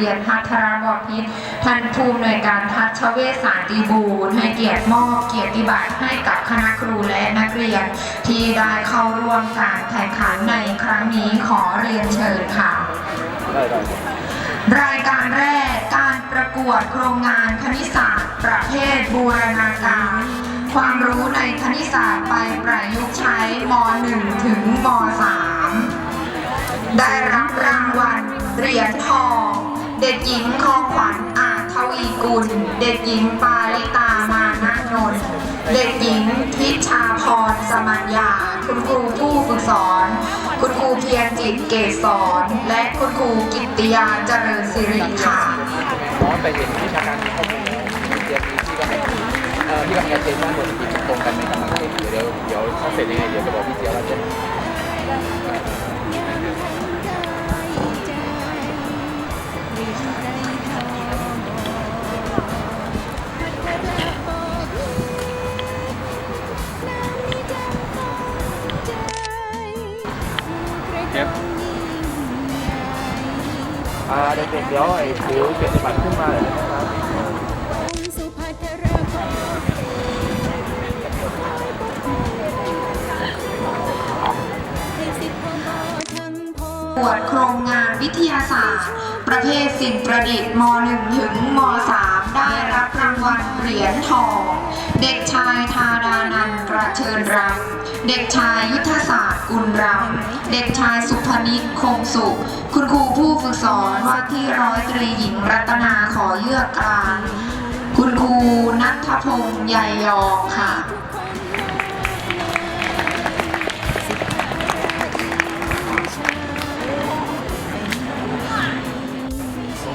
เรียนพัทรบพิตรท่านผู้อำนวยการทัชเวชสารตีบูรให้เกียรติมอบเกียรติบัตรให้กับคณะครูและนักเรียน ที่ได้เข้าร่วมการแข่งขันในครั้งนี้ขอเรียนเชิญค่ะ รายการแรกการประกวดโครงงานคณิตศาสตร์ประเภทบูรณาการความรู้ในคณิตศาสตร์ไปประยุกต์ใช้ม .1 ถึงม .3 ได้รับรางวัลเหรียญทอง เด็กหญิงคองขวัญอาจทวีกุล เด็กหญิงปาลิตามานะนนท์เด็กหญิงพิชาพรสมัญญา คุณครูผู้ฝึกสอน คุณครูเพียรจิตเกษสอนและคุณครูกิติยาเจริญสิริค่ะน้องแต่เห็นวิชาการที่เขาเป็นเรียนที่ก็ให้เอ่อที่กำลังจะเซ็นด้านบนตรงกันในกำลังเซ็นเดี๋ยวเดี๋ยวถ้าเสร็จยังไงเดี๋ยวจะบอกพี่เจียวว่าจะ เก็บอ่าเด็กๆเดี๋ยวไอ้ถือเกียรติบัตรขึ้นมาเลยนะครับสุภัทราภให้สิทธิ์พ่อทั้งพ่อประกวดโครงงานวิทยาศาสตร์ ประเภทสิ่งประดิษฐ์ม .1 ถึงม .3 ได้รับรางวัลเหรียญทอง เด็กชายธาดานันกระเชิญรำเด็กชายยุทธศาสตร์กุลรำเด็กชายสุพนิชคงสุข คุณครูผู้ฝึกสอนว่าที่ร้อยตรีหญิงรัตนาขอเยือกกลางคุณครูนัทพงษ์ใหญ่ยองค่ะ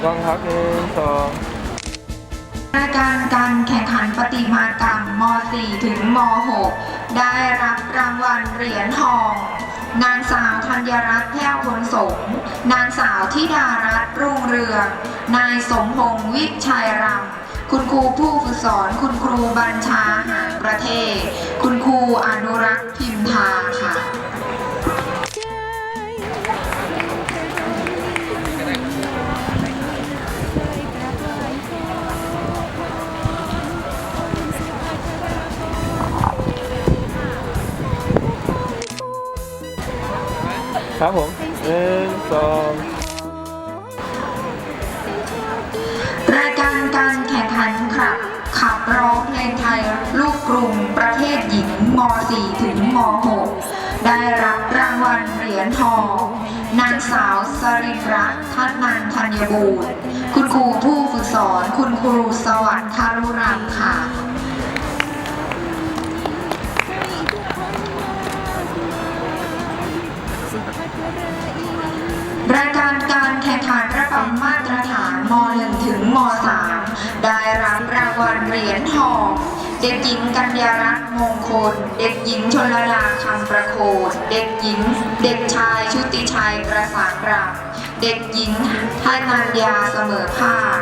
ก้องครับหนึ่งสอง รายการการแข่งขันประติมากรรมม .4 ถึงม .6 ได้รับรางวัลเหรียญทอง นางสาวธัญรัตน์แพ้วพลสงนางสาวธิดารัตน์รุ่งเรือง นายสมพงษ์วิชัยรำคุณครูผู้ฝึกสอน คุณครูบัญชาหารประเทศ คุณครูอนุรักษ์พิ ครับผมหนึ่งสองรายการการแข่งขันขับขับร้องเพลงไทยลูกกรุงประเภทหญิงม .4 ถึงม .6 ได้รับรางวัลเหรียญทอง นางสาวสริรัตน์ทัศนันธัญบูรณ์ คุณครูผู้ฝึกสอนคุณครูสวัสดิ์คารุรัมค่ะาได้รับรางวัลเหรียญทอง เด็กหญิงกัญญารัตน์มงคล เด็กหญิงชนลดาคำประโคนเด็กหญิง เด็กชายชุติชัยประสานรำเด็กหญิงทนัญญาเสมอภาค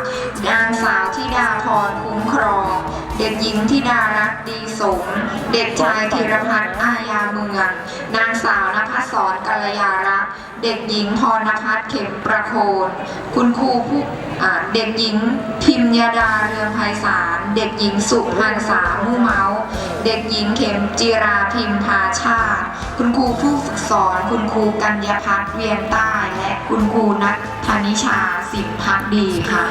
นางสาวธิดาพรคุ้มครอง เด็กหญิงธิดารัตน์ดีสงฆ์เด็กชายธีรพัฒน์อายาเมือง นางสาวนภัสสรกัลยารักษ์ เด็กหญิงพรณพัฒน์เข็มประโคนคุณครูผู้เด็กหญิงพิมยดาเรืองไพศาล เด็กหญิงสุพรรณสามู่เมา เด็กหญิงเข็มจิราพิมพาชาติ คุณครูผู้ฝึกสอน คุณครูกัญญาพัฒน์เวียนใต้ และคุณครูนัทธนิชาสิมพักดีค่ะ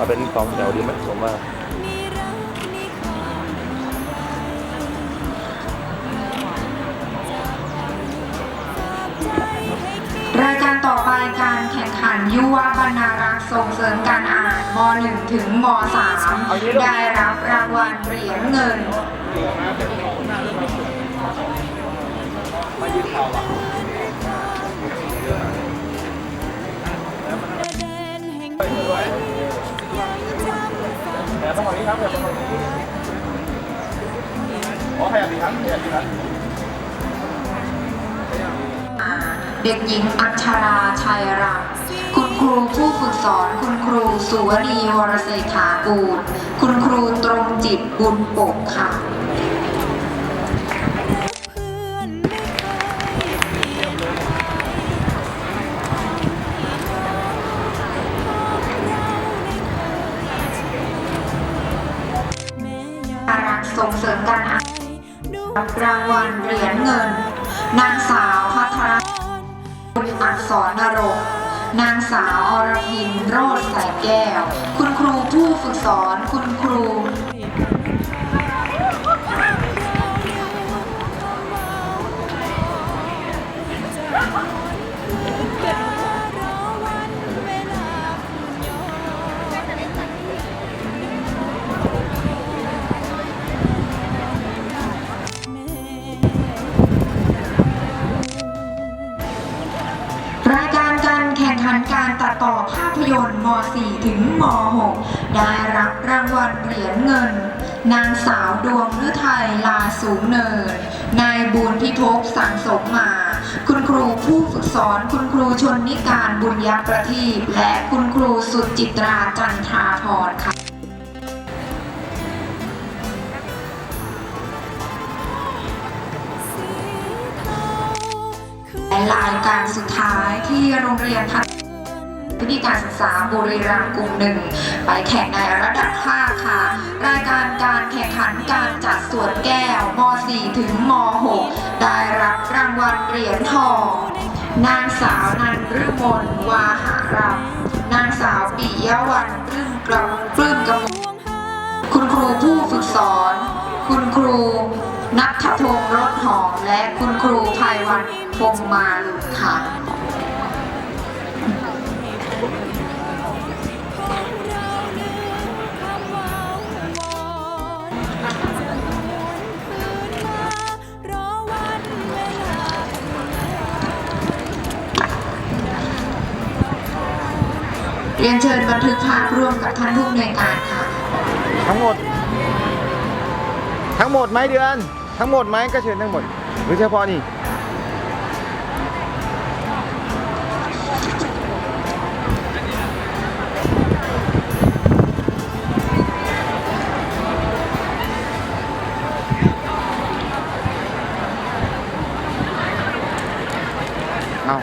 ถูกเอาเป็นสองแถวดีไหมผมว่ามีรักมีความฝากใจให้คิดรายการต่อไปการแข่งขันยุวบรรณารักษ์ส่งเสริมการอ่านม .1 ถึงม .3 ได้รับรางวัลเหรียญเงินประ งแต่ต้องฝั่งนี้ครับแต่ต้องฝั่งนี้อ๋อขยับดีครับขยับดีครับเด็กหญิงอัชราชัยรังคุณครูผู้ฝึกสอน คุณครูสุวรีวรเศรษฐากูลคุณครูตรงจิตบุญปกค่ะ อักษรนรงนางสาวอรพินโรดแสงแก้ว คุณครูผู้ฝึกสอนคุณครู รายการการแข่งขันการตัดต่อภาพยนตร์ม .4 ถึงม .6 ได้รับรางวัลเหรียญเงิน นางสาวดวงฤทัยลาสูงเนิน นายบุญพิภพสังสมมา คุณครูผู้ฝึกสอนคุณครูชนนิการบุญยประทีปและคุณครูสุจิตราจันทราพรค่ะ รายการสุดท้ายที่โรงเรียนพัฒวิธีการศึกษาบุรีรัมย์กลุ่มหนึ่งไปแข่งในระดับภาคค่ะ รายการการแข่งขันการจัดสวนแก้วม .4 ถึงม .6 ได้รับรางวัลเหรียญทอง นางสาวนันฤมลวาหารำนางสาวปิยวันปลื้มกระปลื้มกระมลคุณครูผู้ฝึกสอน คุณครู นัทพงษ์รถหอมและคุณครูภัยวันพงมาลุค่ะเรียนเชิญบันทึกภาพร่วมกับท่านผู้อำนวยการค่ะ ทั้งหมด ทั้งหมดไหมเดือน ทั้งหมดไหมก็เชิญทั้งหมด หรือเฉพาะนี่เอา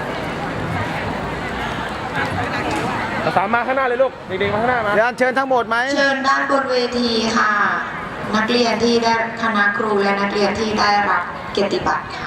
ภาษามมาข้างหน้าเลยลูก เด็กๆมาข้างหน้ามา เดือนเชิญทั้งหมดไหม เชิญด้านบนเวทีค่ะ นักเรียนที่ได้คณะครูและนักเรียนที่ได้รับเกียรติบัตรค่ะ